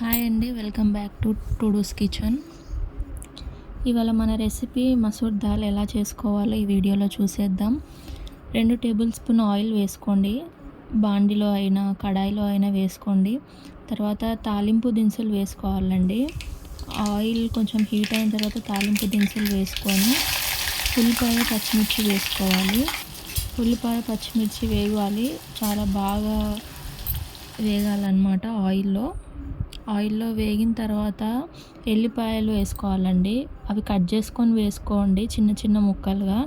Hi అండి welcome back to టుడూస్ kitchen. ఇవాళ మన రెసిపీ మసూర్ దాల్ ఎలా చేసుకోవాలో ఈ వీడియోలో చూసేద్దాం. రెండు టేబుల్ స్పూన్ ఆయిల్ వేసుకోండి. బాండిలో అయినా కడాయిలో అయినా వేసుకోండి. తర్వాత తాలింపు దినుసులు వేసుకోవాలండి. ఆయిల్ కొంచెం హీట్ అయిన తర్వాత తాలింపు దినుసులు వేసుకొని ఉల్లిపాయ పచ్చిమిర్చి వేసుకోవాలి. ఉల్లిపాయ పచ్చిమిర్చి వేయాలి. చాలా బాగా వేగాలన్నమాట ఆయిల్లో. ఆయిల్లో వేగిన తర్వాత ఎల్లిపాయలు వేసుకోవాలండి. అవి కట్ చేసుకొని వేసుకోండి చిన్న చిన్న ముక్కలుగా.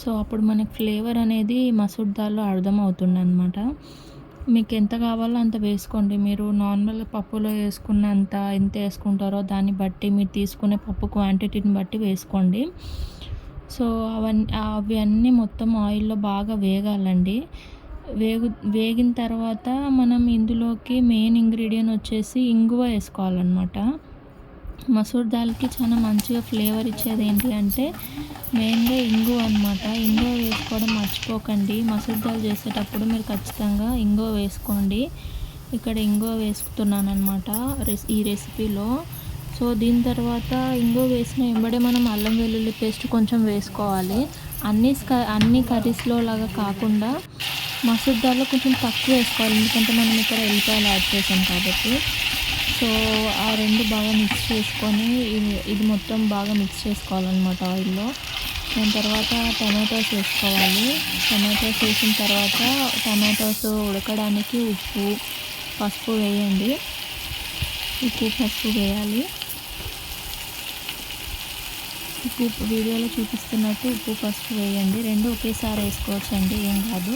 సో అప్పుడు మనకి ఫ్లేవర్ అనేది మసూర్ దాల్లో అర్థమవుతుంది అనమాట మీకు ఎంత కావాలో అంత వేసుకోండి. మీరు నార్మల్ పప్పులో వేసుకున్నంత ఎంత వేసుకుంటారో దాన్ని బట్టి మీరు తీసుకునే పప్పు క్వాంటిటీని బట్టి వేసుకోండి. సో అవన్నీ అవి అన్నీ మొత్తం ఆయిల్లో బాగా వేగాలండి. వేగు వేగిన తర్వాత మనం ఇందులోకి మెయిన్ ఇంగ్రీడియంట్ వచ్చేసి ఇంగువ వేసుకోవాలన్నమాట. మసూర్ దాల్కి చాలా మంచిగా ఫ్లేవర్ ఇచ్చేది ఏంటి అంటే మెయిన్గా ఇంగువ అనమాట ఇంగువ వేసుకోవడం మర్చిపోకండి. మసూర్ దాల్ చేసేటప్పుడు మీరు ఖచ్చితంగా ఇంగువ వేసుకోండి. ఇక్కడ ఇంగువ వేసుకుతున్నాను అనమాట ఈ రెసిపీలో. సో దీని తర్వాత ఇంగువ వేసిన వెంబడే మనం అల్లం వెల్లుల్లి పేస్ట్ కొంచెం వేసుకోవాలి. అన్ని అన్ని కర్రీస్లో లాగా కాకుండా మసూర్ దాల్లో కొంచెం తక్కువ వేసుకోవాలి. ఎందుకంటే మనం ఇక్కడ ఎల్లిపాయలు యాడ్ చేసాం కాబట్టి. సో ఆ రెండు బాగా మిక్స్ చేసుకొని ఇది మొత్తం బాగా మిక్స్ చేసుకోవాలన్నమాట ఆయిల్లో. దాని తర్వాత టమాటోస్ వేసుకోవాలి. టమాటోస్ వేసిన తర్వాత టమాటోస్ ఉడకడానికి ఉప్పు పసుపు వేయండి. ఉప్పు పసుపు వేయాలి. ఉప్పు వీడియోలో చూపిస్తున్నట్టు ఉప్పు పసుపు వేయండి. రెండు ఒకేసారి వేసుకోవచ్చండి ఏం కాదు.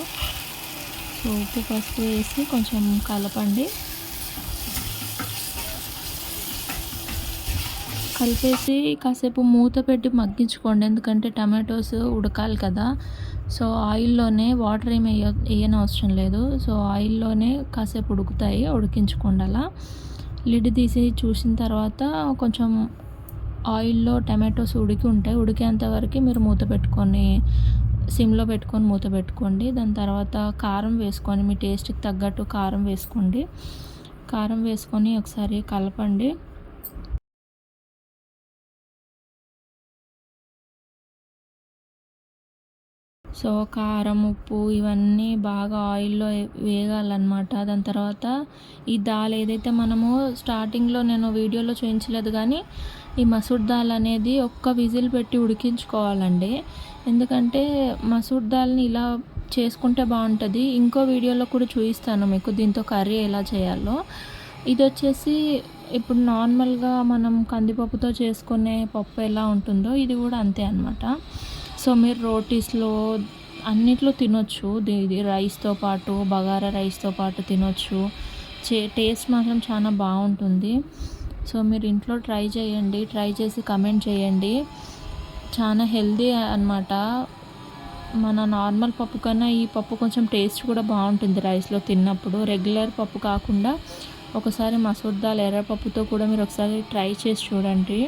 సో ఉప్పు పసుపు వేసి కొంచెం కలపండి. కలిపేసి కాసేపు మూత పెట్టి మగ్గించుకోండి. ఎందుకంటే టమాటోస్ ఉడకాలి కదా. సో ఆయిల్లోనే వాటర్ ఏమి వేయని అవసరం లేదు. సో ఆయిల్లోనే కాసేపు ఉడుకుతాయి. ఉడికించుకోండి అలా. లిడ్ తీసి చూసిన తర్వాత కొంచెం ఆయిల్లో టమాటోస్ ఉడికి ఉంటాయి. ఉడికేంత వరకు మీరు మూత పెట్టుకొని సిమ్లో పెట్టుకొని మూత పెట్టుకోండి. దాని తర్వాత కారం వేసుకొని మీ టేస్ట్కి తగ్గట్టు కారం వేసుకోండి. కారం వేసుకొని ఒకసారి కలపండి. సో కారం ఉప్పు ఇవన్నీ బాగా ఆయిల్లో వేగాలన్నమాట. దాని తర్వాత ఈ దాల్ ఏదైతే మనము స్టార్టింగ్లో నేను వీడియోలో చూపించలేదు కానీ ఈ మసూర్ దాల్ అనేది ఒక్క విజిల్ పెట్టి ఉడికించుకోవాలండి. ఎందుకంటే మసూర్ దాల్ని ఇలా చేసుకుంటే బాగుంటుంది. ఇంకో వీడియోలో కూడా చూపిస్తాను మీకు దీంతో కర్రీ ఎలా చేయాలో. ఇది వచ్చేసి ఇప్పుడు నార్మల్గా మనం కందిపప్పుతో చేసుకునే పప్పు ఎలా ఉంటుందో ఇది కూడా అంతే అనమాట సో మీరు రోటీస్లో అన్నిట్లో తినొచ్చు. ఇది రైస్తో పాటు బగారా రైస్తో పాటు తినొచ్చు. చే టేస్ట్ మాత్రం చాలా బాగుంటుంది. సో మీరు ఇంట్లో ట్రై చేయండి. ట్రై చేసి కమెంట్ చేయండి. చాలా హెల్దీ అనమాట మన నార్మల్ పప్పు కన్నా ఈ పప్పు కొంచెం టేస్ట్ కూడా బాగుంటుంది రైస్లో తిన్నప్పుడు. రెగ్యులర్ పప్పు కాకుండా ఒకసారి మసూర్ దాల్ ఎర్రపప్పుతో కూడా మీరు ఒకసారి ట్రై చేసి చూడండి.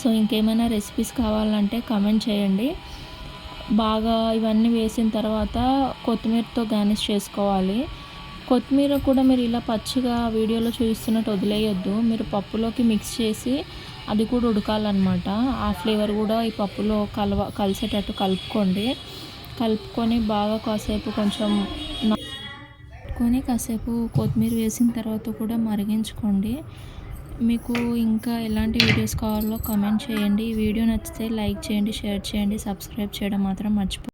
సో ఇంకేమైనా రెసిపీస్ కావాలంటే కమెంట్ చేయండి. బాగా ఇవన్నీ వేసిన తర్వాత కొత్తిమీరతో గార్నిష్ చేసుకోవాలి. కొత్తిమీర కూడా మీరు ఇలా పచ్చిగా వీడియోలో చూపిస్తున్నట్టు వదిలేయొద్దు. మీరు పప్పులోకి మిక్స్ చేసి అది కూడా ఉడకాలన్నమాట. ఆ ఫ్లేవర్ కూడా ఈ పప్పులో కలవ కలిసేటట్టు కలుపుకోండి. కలుపుకొని బాగా కాసేపు కొంచెం కొని కాసేపు కొత్తిమీర వేసిన తర్వాత కూడా మరిగించుకోండి. మీకు ఇంకా ఎలాంటి వీడియోస్ కావాలో కామెంట్ చేయండి. ఈ వీడియో నచ్చితే లైక్ చేయండి షేర్ చేయండి సబ్స్క్రైబ్ చేయడం మాత్రం మర్చిపో